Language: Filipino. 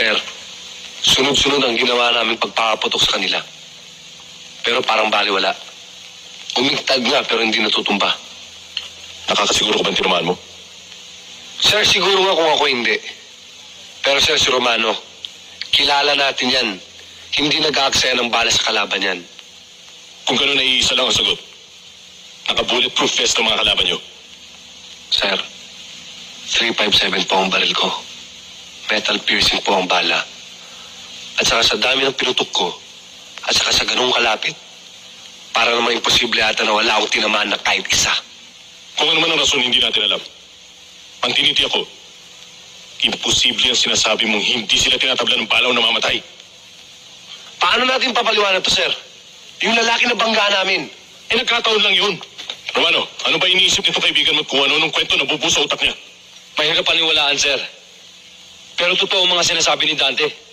Sir, sunod-sunod ang ginawa namin pagpakaputok sa kanila. Pero parang baliwala. Umigtad nga pero hindi natutumba. Nakakasiguro ka bang tinamaan mo? Sir, siguro nga kung ako hindi. Pero sir, si Romano, kilala natin yan. Hindi nag-aaksaya ng bala sa kalaban yan. Kung gano'n ay isa lang ang sagot. Naka-bulletproof vest ang mga kalaban nyo. Sir, 357 po ang baril ko. Metal piercing po ang bala. At saka sa dami ng pinutok ko, at saka sa ganung kalapit, para naman imposible ata na wala akong tinamaan na kahit isa. Kung ano man ang rason, hindi natin alam. Ang tiniti ako, imposible ang sinasabi mong hindi sila tinatabla ng balaw na mamatay. Paano natin papaliwanag to, sir? Yung lalaki na bangga namin. Eh, nagkataon lang yun. Romano, ano ba iniisip nito kaibigan mo kung ano nung kwento nabubuo sa utak niya? Mahirap paniwalaan, sir. Pero totoo ang mga sinasabi ni Dante.